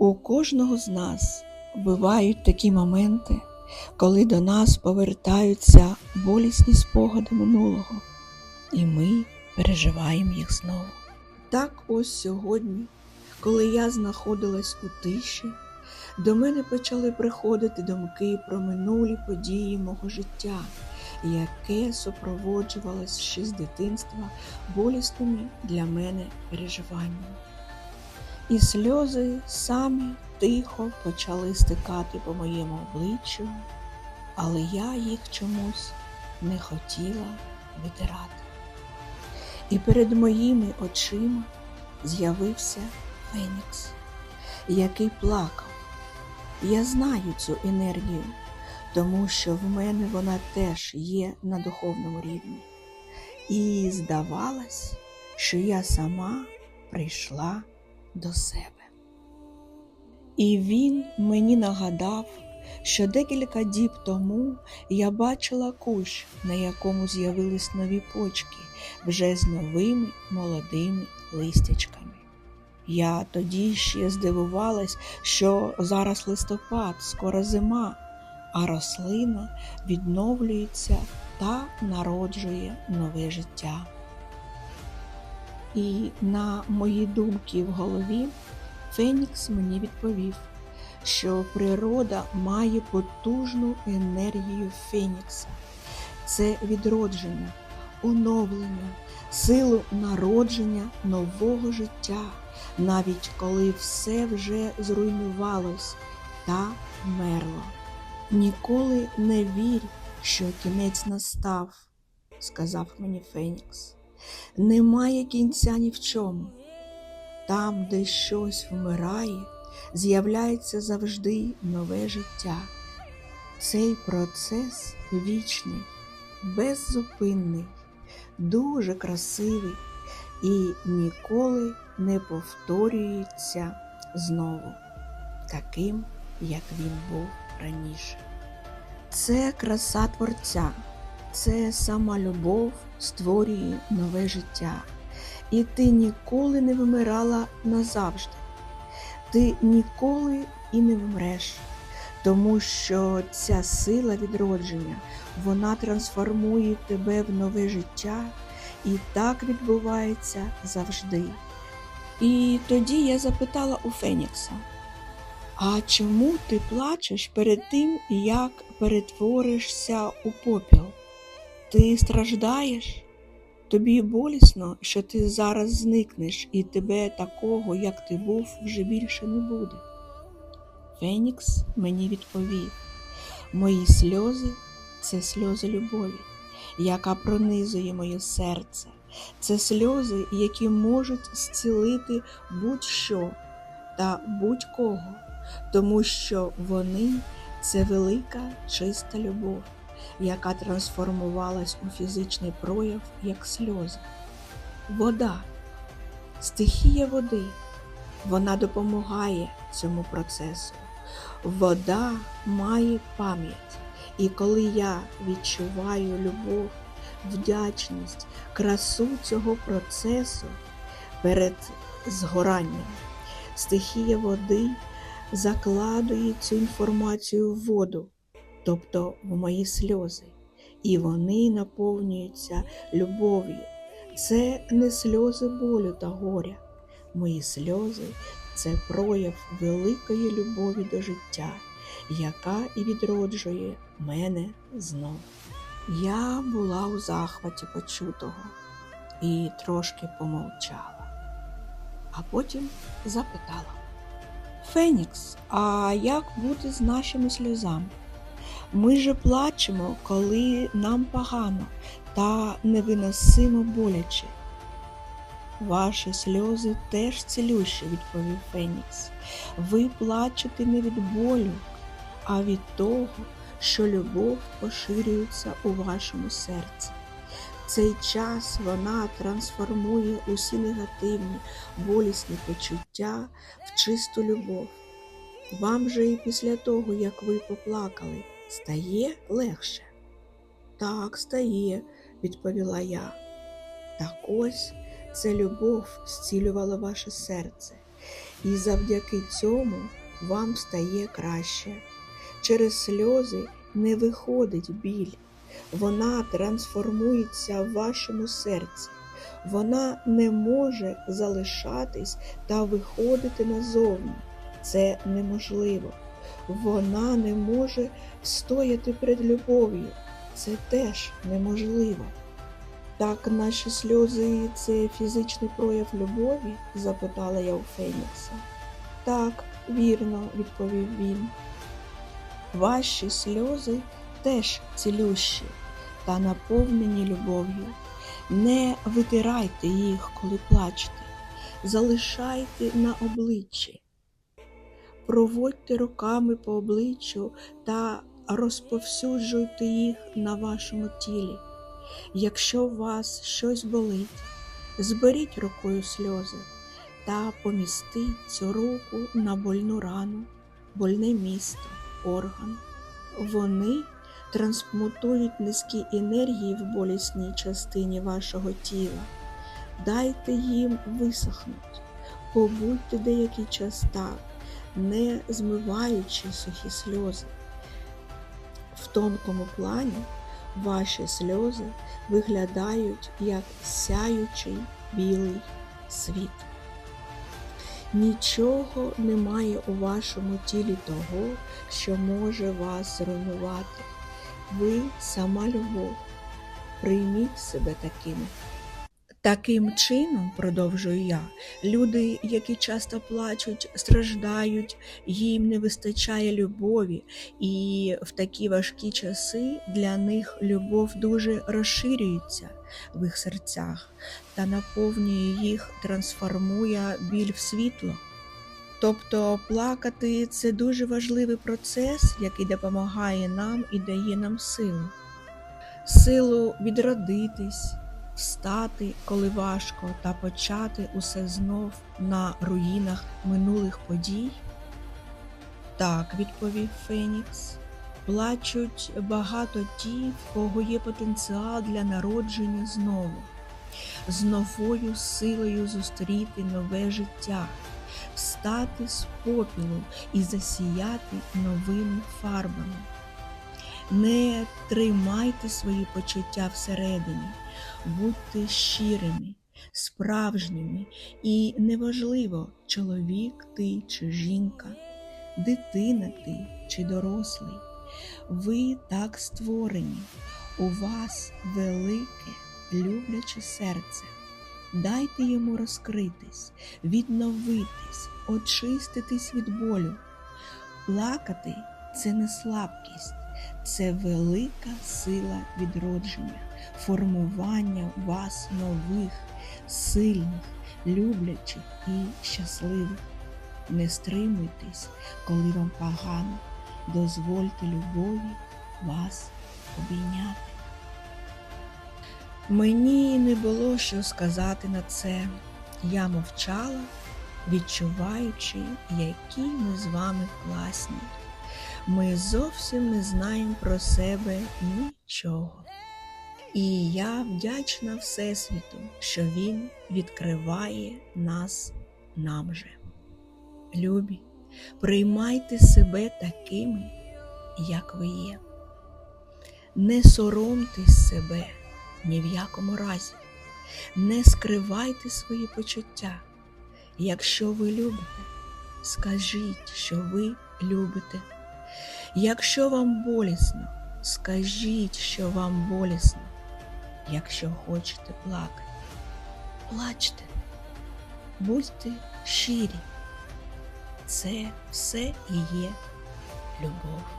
У кожного з нас бувають такі моменти, коли до нас повертаються болісні спогади минулого, і ми переживаємо їх знову. Так ось сьогодні, коли я знаходилась у тиші, до мене почали приходити думки про минулі події мого життя, яке супроводжувалось ще з дитинства болісними для мене переживаннями. І сльози самі тихо почали стикати по моєму обличчю, але я їх чомусь не хотіла витирати. І перед моїми очима з'явився Фенікс, який плакав. Я знаю цю енергію, тому що в мене вона теж є на духовному рівні. І здавалось, що я сама прийшла до себе. І він мені нагадав, що декілька діб тому я бачила кущ, на якому з'явились нові почки, вже з новими молодими листячками. Я тоді ще здивувалась, що зараз листопад, скоро зима, а рослина відновлюється та народжує нове життя. І на мої думки в голові Фенікс мені відповів, що природа має потужну енергію Фенікса. Це відродження, оновлення, силу народження нового життя, навіть коли все вже зруйнувалось та вмерло. Ніколи не вірь, що кінець настав, сказав мені Фенікс. Немає кінця ні в чому. Там, де щось вмирає, з'являється завжди нове життя. Цей процес вічний, беззупинний, дуже красивий і ніколи не повторюється знову, таким, як він був раніше. Це краса Творця, це сама любов створює нове життя. І ти ніколи не вимирала назавжди. Ти ніколи і не вмреш, тому що ця сила відродження, вона трансформує тебе в нове життя, і так відбувається завжди. І тоді я запитала у Фенікса, а чому ти плачеш перед тим, як перетворишся у попіл? Ти страждаєш? Тобі болісно, що ти зараз зникнеш, і тебе такого, як ти був, вже більше не буде. Фенікс мені відповів: мої сльози це сльози любові, яка пронизує моє серце. Це сльози, які можуть зцілити будь-що та будь-кого, тому що вони це велика чиста любов яка трансформувалась у фізичний прояв як сльози. Вода, стихія води, вона допомагає цьому процесу. Вода має пам'ять, і коли я відчуваю любов, вдячність, красу цього процесу перед згоранням, стихія води закладує цю інформацію в воду тобто в мої сльози, і вони наповнюються любов'ю. Це не сльози болю та горя. Мої сльози це прояв великої любові до життя, яка і відроджує мене знов. Я була у захваті почутого і трошки помовчала, а потім запитала Фенікс, а як бути з нашими сльозами? Ми же плачемо, коли нам погано та невиносимо боляче. Ваші сльози теж цілющі, відповів Фенікс. Ви плачете не від болю, а від того, що любов поширюється у вашому серці. Цей час вона трансформує усі негативні, болісні почуття в чисту любов. Вам же і після того, як ви поплакали, стає легше? Так, стає, відповіла я. Так ось це любов зцілювала ваше серце. І завдяки цьому вам стає краще. Через сльози не виходить біль, вона трансформується в вашому серці. Вона не може залишатись та виходити назовні. Це неможливо. Вона не може стояти перед любов'ю. Це теж неможливо. Так наші сльози це фізичний прояв любові? запитала я у Фенікса. Так, вірно, відповів він. Ваші сльози теж цілющі та наповнені любов'ю. Не витирайте їх, коли плачете, залишайте на обличчі. Проводьте руками по обличчю та розповсюджуйте їх на вашому тілі. Якщо у вас щось болить, зберіть рукою сльози та помістіть цю руку на больну рану, больне місто, орган. Вони трансмутують низькі енергії в болісній частині вашого тіла. Дайте їм висохнути, побудьте деякий час так, не змиваючи сухі сльози. В тонкому плані ваші сльози виглядають як сяючий білий світ. Нічого немає у вашому тілі того, що може вас зруйнувати. Ви сама любов. Прийміть себе такими. Таким чином, продовжую я, люди, які часто плачуть, страждають, їм не вистачає любові, і в такі важкі часи для них любов дуже розширюється в їх серцях та наповнює їх, трансформує біль в світло. Тобто плакати це дуже важливий процес, який допомагає нам і дає нам силу. Силу відродитись, встати, коли важко, та почати усе знов на руїнах минулих подій? Так, відповів Фенікс. Плачуть багато ті, в кого є потенціал для народження знову, з новою силою зустріти нове життя, встати з попілу і засіяти новими фарбами. Не тримайте свої почуття всередині, будьте щирими, справжніми і неважливо, чоловік ти чи жінка, дитина ти чи дорослий. Ви так створені, у вас велике, любляче серце. Дайте йому розкритись, відновитись, очиститись від болю. Плакати це не слабкість, це велика сила відродження, формування вас нових, сильних, люблячих і щасливих. Не стримуйтесь, коли вам погано, дозвольте любові вас обійняти. Мені не було що сказати на це. Я мовчала, відчуваючи, які ми з вами класні. Ми зовсім не знаємо про себе нічого. І я вдячна Всесвіту, що Він відкриває нас нам же. Любі, приймайте себе такими, як ви є. Не соромтесь себе ні в якому разі, не скривайте свої почуття. Якщо ви любите, скажіть, що ви любите. Якщо вам болісно, скажіть, що вам болісно. Якщо хочете плакати, плачте, будьте щирі. Це все і є любов.